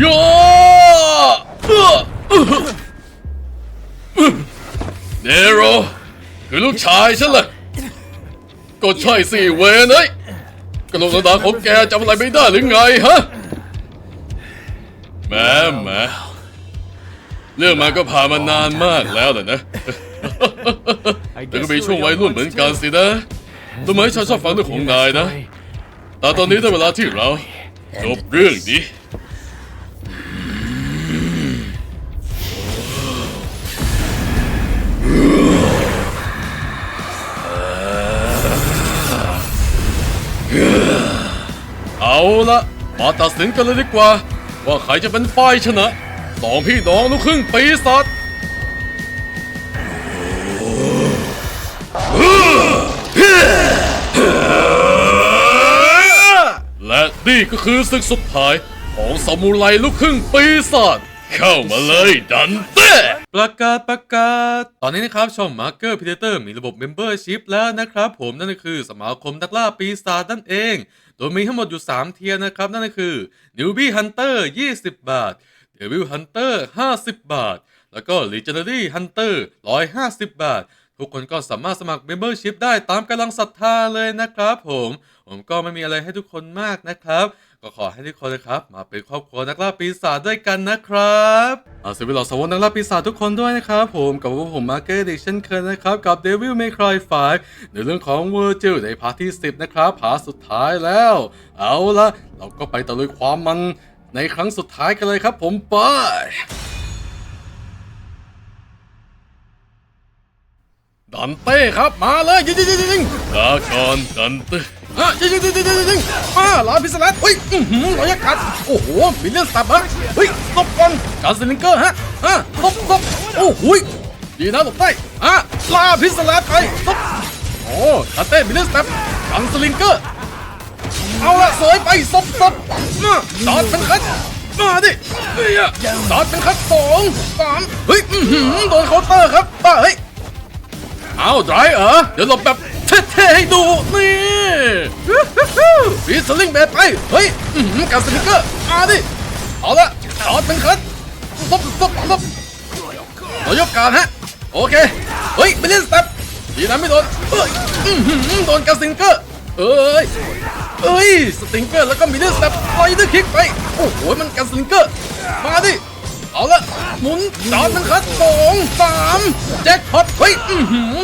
โยเนโรคือลูกชายฉันเลยก็ใช่สิเวนเอ้ยกระโหลกดาของแกจำอะไรไม่ได้หรือไงฮะแหม่แหม่เรื่องมันก็ผ่านมานานมากแล้วแหละนะแต่ก็มีช่วงวัยรุ่นเหมือนกันสินะรู้ไหมฉันชอบฟังเรื่องของนายนะ แต่ตอนนี้ได้เวลาที่เราจบเรื่องนี้ มาตัดสินกันเลยดีกว่า ว่าใครจะเป็นฝ่ายชนะสองพี่น้องลูกครึ่งปีศาจและนี่ก็คือศึกสุดท้ายของซามูไรลูกครึ่งปีศาจเข้ามาเลยดันเต้ประกาศประกาศ ตอนนี้นะครับช่อง Marker Predator มีระบบ Membership แล้วนะครับผมนั่นก็คือสมาคมนักล่าปีศาจนั่นเอง โดยมีทั้งหมดอยู่ 3 เทียร์นะครับ นั่นก็คือ Newbie Hunter 20 บาท Devil Hunter 50 บาท แล้วก็ Legendary Hunter 150 บาท ทุกคนก็สามารถสมัคร Membership ได้ตามกำลังศรัทธาเลยนะครับผม ผมก็ไม่มีอะไรให้ทุกคนมากนะครับ ก็ขอให้ทุกคนนะครับ มาเป็นครอบครัวนักล่าปีศาจด้วยกันนะครับเอาเสียเวลาสวรรค์นักล่าปีศาจทุกคนด้วยนะครับผมกับพวกผมมาเกตดิเช่นเคยนะครับกับ Devil May Cry 5ในเรื่องของ Virgil ในพาร์ทที่10นะครับพาร์ทสุดท้ายแล้ว เอาละเราก็ไปตะลุยความมันในครั้งสุดท้ายกันเลยครับ ผมไปดันเต้ครับมาเลยยิงยิงยิงยิงลาก่อนดันเต้ ฮะยิงยิงยิงยิงยิงยิงมาลาพิสลัดเฮ้ยอื้อหือรอยกัดโอ้โหมิลเลียนสตับฮะเฮ้ยตบก่อนการสลิงเกอร์ฮะฮะตบตบโอ้โหยดีนะตบได้ฮะลาพิสลัดไปตบโอ้ดันเต้มิลเลียนสตับการสลิงเกอร์เอาละสวยไปตบตบมาดอดเป็นคัดมาดิเฮ้ยอะดอดเป็นคัดสองสามเฮ้ยอื้อหือโดนเคาน์เตอร์ครับป้าเฮ้ยเอาไดรเออเดี๋ยวหลบแบบ เท่ๆให้ดูนี่ฟีสลิงแบบไป เฮ้ยการสลิงเกอร์มาดิ เอาละจอดเป็นคันซบซบซบเรายกการฮะ โอเค เฮ้ยไม่เล่นสเต็ปดีนะไม่โดนเอ้ยโดนการสลิงเกอร์ เอ้ยเอ้ย สติงเกอร์แล้วก็มีเลือดสเต็ปไลเดอร์คิกไป โอ้โห มันการสลิงเกอร์ มาดิ เอาละหมุนจอดมันคัดสองสามแจ็คพอตเฮ้ย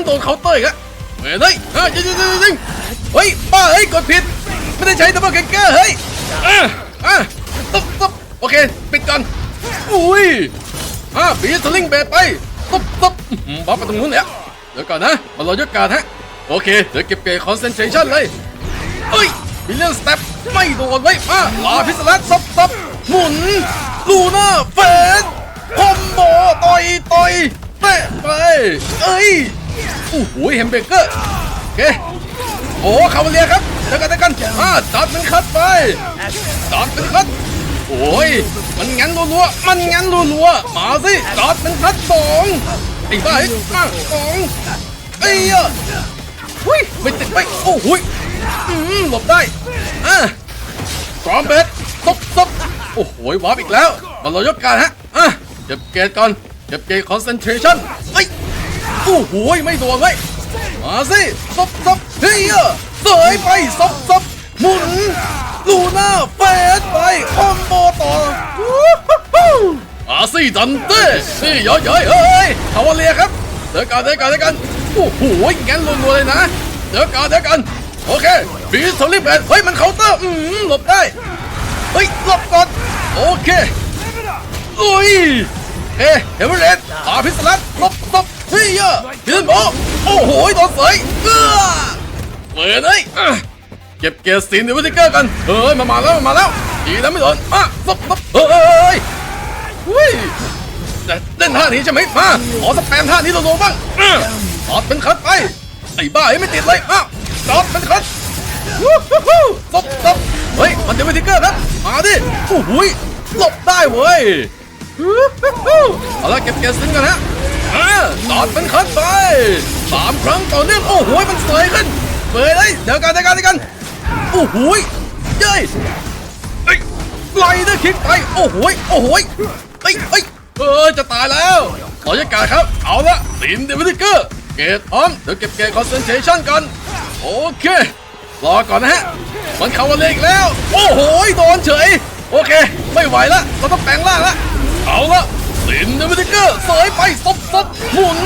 โดนเคาน์เตอร์อีกอะ เฮ้ยเฮ้ยเฮ้ยยิงยิงยิงยิงเฮ้ยป้าเฮ้ยกดผิดไม่ได้ใช้ดับเบิลเกเกอร์เฮ้ยอะอะตุ๊บตุ๊บโอเคปิดก่อนอุ้ยอะบีสลิงเบสไปตุ๊บตุ๊บอื้อหือบอสไปตรงนู้นเนี่ยเดี๋ยวก่อนนะมารอยกการฮะโอเคเดี๋ยวเก็บเกย์คอนเซนเทรชั่นเลยเฮ้ยบิลเลียนสเต็ปไม่โดนไว้มาลาพิสลัดซับซับหมุนลูน่าเฟสคอมโบต่อยต่อยเตะไปเอ้ย โอ้โหแฮมเบอร์เกอร์โอเคโอ้คาเลียครับเดี๋ยวกันเดี๋ยวกันอ่าจัดเป็นคัดไปจัดเป็นคัดโอ้ยมันงั้นรัวๆมันงั้นรัวๆมาสิจัดเป็นคัดสองไอ้บ้าไอ้มาสองไอ้ยหุ้ยไม่ติดไปโอ้โหยอืมหลบได้อะพร้อมเบสซบซบโอ้โหวาร์ปอีกแล้วมาเรายกการฮะอะเก็บเกตก่อนเก็บเกตคอนเซนเทรชั่นเฮ้ อ้โหไม่โดนเว้ยมาสิซับซับเฮียเสยไปซับซับหมุนลูน่าเฟสไปคอมโบต่อวู้ฮู้ฮู้มาสิดันเต้นี่ย้อยยเฮ้ยคาวเลียครับเดี๋ยวกันเดี๋ยวกันเดี๋ยวกันโอ้โหงั้นรัวๆเลยนะเดี๋ยวกันเดี๋ยวกันโอเคบีสโทลิเบตเฮ้ยมันเคาน์เตอร์อืมหลบได้เฮ้ยหลบก่อนโอเคลุยเฮ้เฮเวอร์เรดอาพิสลัดหลบหลบ ฮียยืนโบโอ้โหโดนเสยเอื้อเปิดเลยอ่เก็บเกียร์สินเดี๋ยววิทิเกอร์กันเฮ้ยมามาแล้วมามาแล้วดีนะไม่โดนมาหลบหลบเฮ้ยเฮ้ยแต่เล่นท่านี้ใช่ไหมมาขอสแปมท่านี้ลงๆบ้างอะตอดเป็นคัดไปไอ้บ้าไม่ติดเลยมาตอดเป็นคัดวู้ฮู้ฮู้ซบซบเฮ้ยมันเดวิทิกเกอร์ครับมาดิโอ้โหยหลบได้เว้ยเอาละเก็บเกียร์ซิงกันฮะ อ่าตอดเป็นคันไปสามครั้งต่อเนื่องโอ้โหยมันเสยขึ้นเสยเลยเดี๋ยวกันเดี๋ยวกันเดี๋ยวกันโอ้โหยเย้ยเอ้ยไลเดอร์คิกไปโอ้โหยโอ้โหยเอ้ยเอ้ยเออจะตายแล้วขอยากาศครับ เอาละสินเดวิทิเกอร์เกตพร้อมเดี๋ยวเก็บเกตคอนเซนเทชันกันโอเค รอก่อนนะฮะ มันเข้ามาเล็กแล้ว โอ้โหยโดนเฉย โอเค ไม่ไหวละเราต้องแปลงร่างละเอาละ สินเดวิทิเกอร์เสยไปซบซบหมุน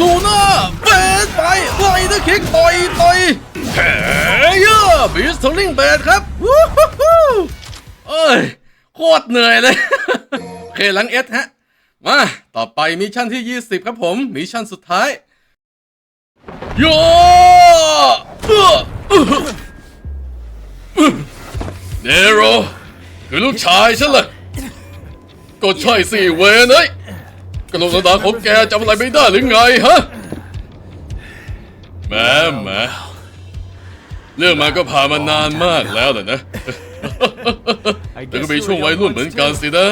ลูน่าเบสไปไลเดอร์คิกต่อยต่อยเฮ้ยบิสทลิงเบสครับวู้ฮู้ฮู้เอ้ย โคตรเหนื่อยเลยโอเคหลังเอสฮะ มา ต่อไปมิชชั่นที่ 20 ครับผม มิชชั่นสุดท้ายโยเอื้ออื้อเนโรคือลูกชายฉันเลย ก็ใช่สิเวนเอ้ยกระโหลกดาของแกจำอะไรไม่ได้หรือไงฮะแหม่แหม่เรื่องมันก็ผ่านมานานมากแล้วแหละนะ แต่ก็มีช่วงวัยรุ่นเหมือนกันสินะ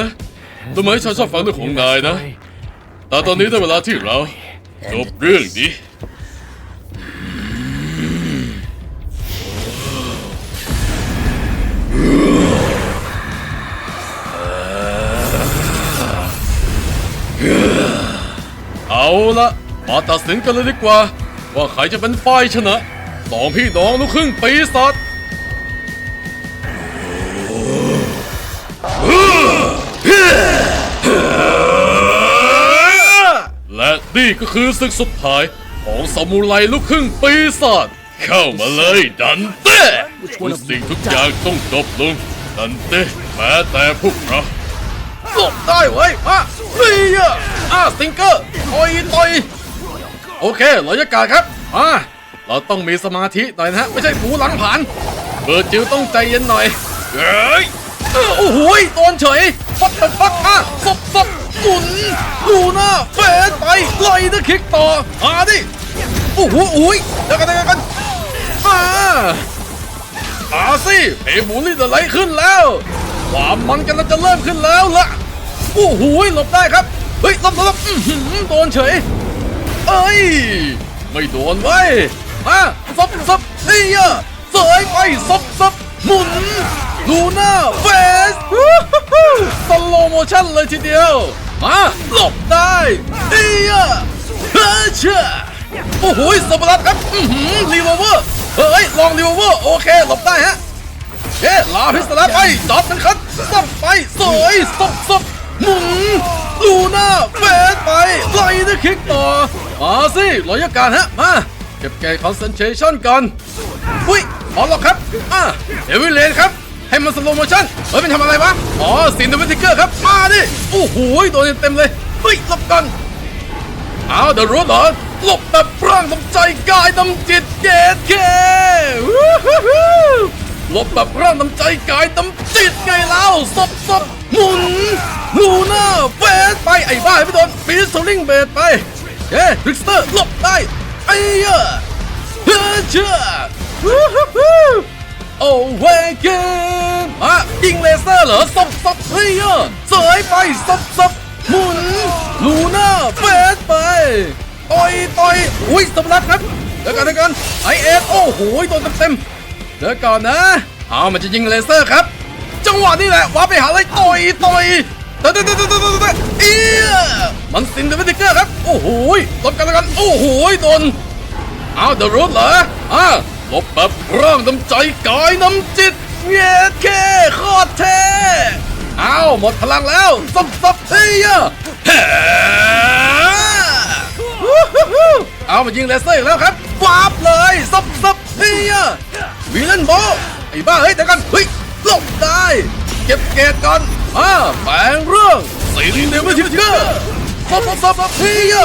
ทำไมฉันชอบฟังเรื่องของนายนะ แต่ตอนนี้ได้เวลาที่เราจบเรื่องนี้ เอาละมาตัดสินกันเลยดีกว่า ว่าใครจะเป็นฝ่ายชนะสองพี่น้องลูกครึ่งปีศาจและนี่ก็คือศึกสุดท้ายของซามูไรลูกครึ่งปีศาจเข้ามาเลยดันเต้ทุกสิ่งทุกอย่างต้องจบลงดันเต้แม้แต่พวกเราหลบได้เว้ยอะเฮ้ย อะอะสติงเกอร์ต่อยต่อยโอเคเราจะการครับอะเราต้องมีสมาธิหน่อยนะฮะ ไม่ใช่หูหลังผ่าน เบอร์จิวต้องใจเย็นหน่อยเฮ้ยเออโอ้โหยโดนเฉยฟัดฟัดฟัดอะศพศพหมุนดูหน้าเฟสไปไล่ตะคิกต่อมาดิโอ้โหโอ้ยเดี๋ยวกันเดี๋ยวกันมามาสิเพหมุนนี่จะไหลขึ้นแล้ว ความมันกันจะเริ่มขึ้นแล้วละโอ้โหยหลบได้ครับ เฮ้ยลบหลบหลบอื้อหือโดนเฉย เอ้ย ไม่โดนไว้มาซับซับเฮียเสยไปซับซับหมุนลูน่าเฟสสโลโมชั่นเลยทีเดียว มาหลบได้เฮียเฮ้ยเชื่อโอ้โหสับปะรดครับอือหือรีเวอร์เวอร์เฮ้ย ลองรีเวอร์เวอร์โอเค หลบได้ฮะเอ๊ะลาพิสลาไปดอทเป็นคัดสับไปสวยสับสับ ไปไล่ด้วยคิกต่อมาสิรอยการฮะ มา เก็บแกคอนเซนเทรชันก่อนอุ้ยขอหรอกครับ อะเอวิเลนครับ ให้มันสโลโมชั่น เฮ้ยเป็นทำอะไรวะ อ๋อสินเดวิทิเกอร์ครับ มาดิ โอ้โห โดนเต็มเลยเฮ้ยหลบก่อนเอาเดอะรูทเหรอหลบแบบพร่างน้ำใจกายน้ำจิตเกตเควู้ฮู้ฮู้หลบแบบพร่างน้ำใจกายน้ำจิตไงเล่าซบซบหมุนลูน่าเฟ ไปไอ้บ้าไม่โดนปีสลิงเบดไปเฮ้ริกสเตอร์หลบได้ไอ้เหี้ยเฮ้ยเชื่อฮู้ฮู้โอ้เวกนมายิงเลเซอร์เหรอซบซบเฮ้ยเสยไปซบซบหมุนลูน่าเฟสไปต่อยต่อยอุ้ยสำลักครับเดี๋ยวกันเดี๋ยวกันไอเอสโอ้โหโดนเต็มๆเดี๋ยวก่อนนะเอามันจะยิงเลเซอร์ครับ จังหวะนี้แหละว่าไปหาอะไรต่อยต่อย เดี๋ยวเดี๋ยวเดี๋ยวเดี๋ยวเดี๋ยวเอียมันซินเดอร์ติเกอร์ครับ โอ้โหหลบกันแล้วกัน โอ้โหโดนเอาเดอะรูทเหรออ่าลบแบบร่างน้ำใจกายน้ำจิตเย้เคโคตรเท่เอาหมดพลังแล้วซับซับเฮียเฮ้เอามายิงเลเซอร์อีกแล้วครับวาบเลยซับซับเฮียวีเลนโบไอ้บ้าเฮ้ยเดี๋ยวกันเฮ้ยหลบได้ เก็บเกตก่อน อ่าแปลงเรื่องสินเดวิทิเกอร์ซับซับซับซับเฮีย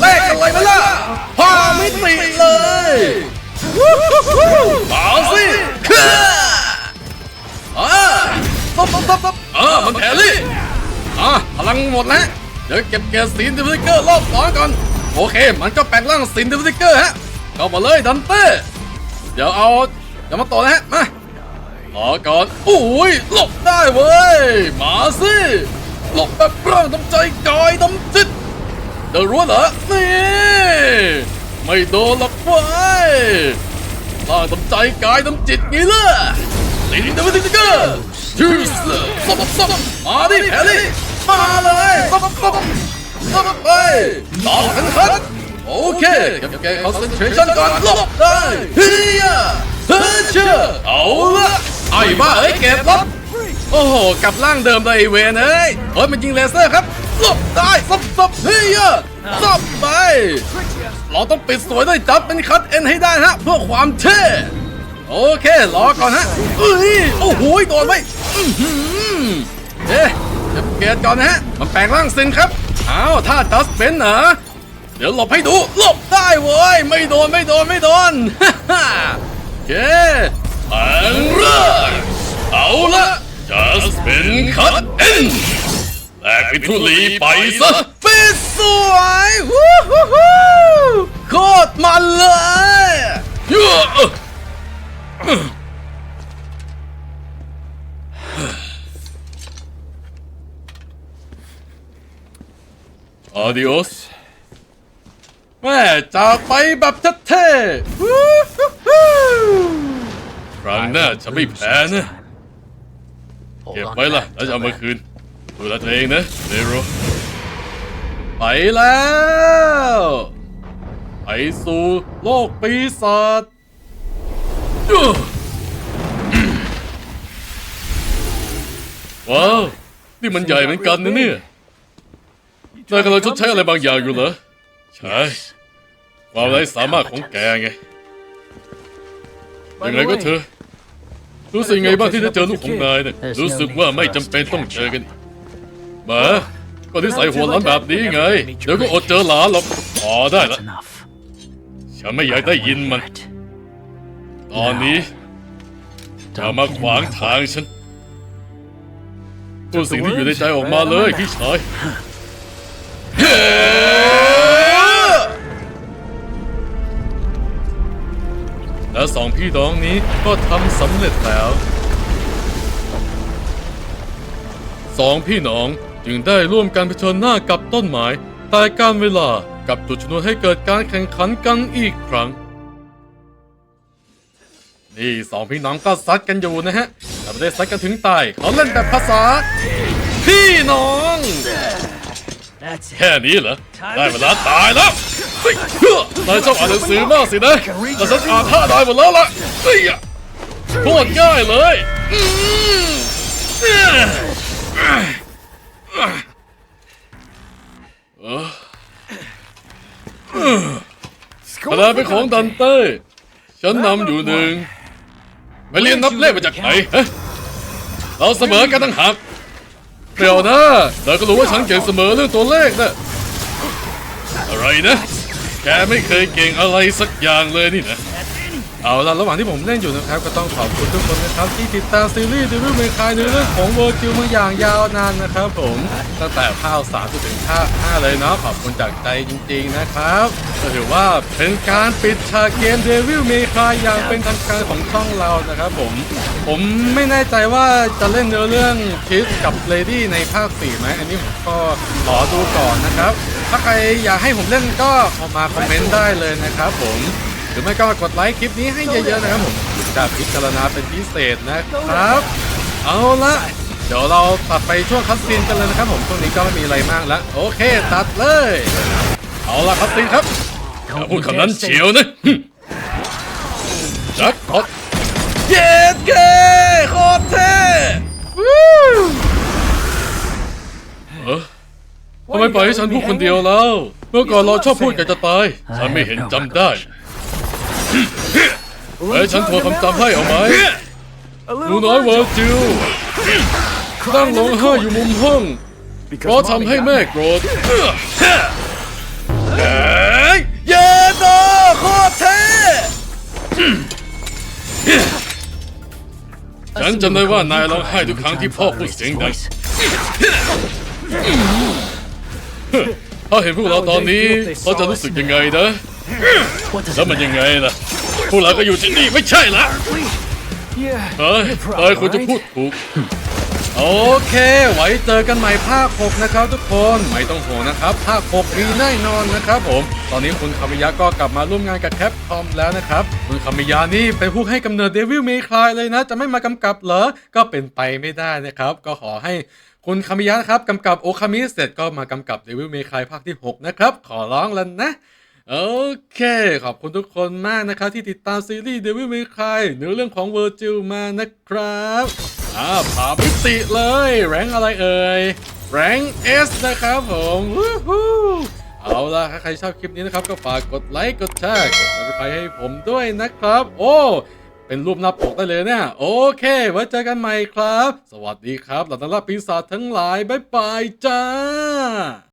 แลกกันเลยไหมล่ะพามิติเลยวู้ฮู้มาสิคืออ่าซับซับซับซับอ่ามันแครี่อ่าพลังหมดแล้วเดี๋ยวเก็บเกสซีนดิฟิเกอร์รอบสองก่อนโอเค มันก็แปลงร่างซีนเดิฟิเกอร์ฮะเข้ามาเลยดันเต้เดี๋ยวเอาเดี๋ยวมาต่อนะฮะมา ขอก่อนอุ้ยหลบได้เว้ย มาสิหลบแบบร่างน้ำใจกายน้ำจิตเดอรั้เหรอนี่ไม่โดนหรอกเว้ยร่างน้ำใจกายน้ำจิตไงล่ะสีน้ำจิตก็ยูสซับซับมาดิแพรรี่มาเลยซับซับซับไปต่อกันครับโอเคเก็บเก็บคอนเซนเทรชันก่อนหลบได้เฮียเฮ้ยเชื่อเอาละ ไอ้บ้าเอ้ยเก็บรับโอ้โหกลับร่างเดิมเลยไอเวนเอ้ยเฮ้ยมันยิงเลเซอร์ครับหลบได้ซับซับเฮียซับไป เราต้องปิดสวยด้วยจับเป็นคัดเอ็นให้ได้ฮะ เพื่อความเท่โอเครอก่อนฮะเอ้ยโอ้โหโดนไว้อื้อหือเอ๊ะเก็บเกียร์ก่อนนะฮะมันแปลงร่างซินครับอ้าวถ้าจัสเป็นเหรอเดี๋ยวหลบให้ดูหลบได้เว้ยไม่โดนไม่โดนไม่โดนฮ่าฮ่าเคแปลงร่าง เป็นคัดเอ็นแตกเป็นทุลีไปซะปิดสวยวู้ฮู้ฮู้โคตรมันเลยเย้ออาดิโอสแม่จากไปแบบเท่ๆวู้ฮู้ฮู้ครั้งหน้าจะไม่แพ้นะ เก็บไว้ล่ะแล้วจะเอามาคืนดูแลตัวเองนะเนโรไปแล้ว ไปสู่โลกปีศาจอื้อว้าว นี่มันใหญ่เหมือนกันนะเนี่ยนายกำลังชดใช้อะไรบางอย่างอยู่เหรอ ใช่ความไร้สามารถของแกไงยังไงก็เถอะ รู้สึกไงบ้างที่ได้เจอลูกของนายเนี่ยรู้สึกว่าไม่จำเป็นต้องเจอกันหมาก็ที่ใส่หัวหล้านแบบนี้ไง เดี๋ยวก็อดเจอหลานหรอกพอได้ละ enough. ฉันไม่อยากได้ยินมัน ตอนนี้จะมาขวางทางฉันพูดสิ่งที่อยู่ในใจออกมาเลยพี่ชาย และสองพี่น้องนี้ก็ทำสำเร็จแล้วสองพี่น้องจึงได้ร่วมกันเผชิญหน้ากับต้นไม้ตายการเวลากับจุดชนวนให้เกิดการแข่งขันกันอีกครั้ง นี่สองพี่น้องก็ซัดกันอยู่นะฮะแต่ไม่ได้ซัดกันถึงตายเขาเล่นแบบภาษา พี่น้อง That's it. แค่นี้เหรอ ได้เวลาตายแล้วเฮ้ยเฮ้อ นายชอบอ่านหนังสือมากสินะแต่ฉันอ่านท่านายหมดแล้วล่ะเฮ้ยอะโคตรง่ายเลยเออคะแนนเป็นของดันเต้ ฉันนำอยู่หนึ่งไปเรียนนับเลขมาจากไหนฮะเราเสมอกันตั้งหากเดี๋ยวนะแต่ก็รู้ว่าฉันเก่งเสมอเรื่องตัวเลขนะอะไรนะ กไม่เคยเก่งอะไรสักอย่างเลยนี่นะ เอาละระหว่างที่ผมเล่นอยู่นะครับ ก็ต้องขอบคุณทุกคนนะครับ ที่ติดตามซีรีส์ดิวิลเมคายในเรื่องของเวอร์คิวมาอย่างยาวนานนะครับผม ตั้งแต่ภาค3จนถึงภาค5เลยเนาะขอบคุณจากใจจริงๆนะครับก็ถือว่าเป็นการปิดฉากเกมเดวิลเมคายอย่างเป็นทางการของช่องเรานะครับผม ผมไม่แน่ใจว่าจะเล่นเนื้อเรื่องคิสกับเลดี้ในภาค4ไหมอันนี้ผมก็ขอดูก่อนนะครับ ถ้าใครอยากให้ผมเล่นก็ออกมาคอมเมนต์ได้เลยนะครับผม หรือไม่ก็กดไลค์คลิปนี้ให้เยอะๆนะครับผมจะพิจารณาเป็นพิเศษนะครับ เอาละเดี๋ยวเราตัดไปช่วงคัสซีนกันเลยนะครับผมช่วงนี้ก็ไม่มีอะไรมากแล้ว โอเค ตัดเลย เอาละคัสซีนครับอย่าพูดคำนั้นเฉียวนะหึแจ็คพอตเย็ดเก้โคตรเท่ ทำไมปล่อยให้ฉันพูดคนเดียวแล้ว เมื่อก่อนเราชอบพูดกันจะตาย ฉันไม่เห็นจำได้เฮ้ยฉันทวนคำจำให้เอาไหม A หนู little น้อยเวอ virgin. ร์จิลนั่งร้องไห้อยู่มุมห้อง เพราะ Because ทำ mommy ให้ got แม่ me. โกรธเฮ้ยเยโดโคตรเท่ฉันจำได้ว่านายร้องไห้ทุกครั้งที่พ่อพูดเสียงดัง ถ้าเห็นพวกเราตอนนี้เขาจะรู้สึกยังไงนะแล้วมันยังไงล่ะ พวกเราก็อยู่ที่นี่ไม่ใช่ละเฮ้ย you're นายควรจะพูดถูก โอเค ไว้เจอกันใหม่ภาค 6 นะครับทุกคน ไม่ต้องห่วงนะครับ ภาค 6 มีแน่นอนนะครับผม ตอนนี้คุณคามิยะก็กลับมาร่วมงานกับแคปคอมแล้วนะครับ คุณคามิยะนี่เป็นผู้ให้กำเนิดเดวิลเมคลายเลยนะ จะไม่มากำกับเหรอ ก็เป็นไปไม่ได้นะครับ ก็ขอให้ คุณคามิยะนะครับกำกับโอคามิเสร็จก็มากำกับเดวิลเมคายภาคที่ 6 นะครับ ขอร้องแล้วนะ โอเค ขอบคุณทุกคนมากนะครับ ที่ติดตามซีรีส์ Devil May Cry เนื้อเรื่องของเวอร์จิลมานะครับอ่าผ่าพิติเลย แรงอะไรเอ่ยแรงเอสนะครับผมวู้ฮู้เอาล่ะถ้าใครชอบคลิปนี้นะครับ ก็ฝากกดไลค์ กดแชร์ กด subscribe ให้ผมด้วยนะครับ โอ้ เป็นรูปหน้าปกได้เลยเนี่ย โอเค ไว้เจอกันใหม่ครับ สวัสดีครับเหล่านักล่าปีศาจทั้งหลาย บ๊ายบายจ้า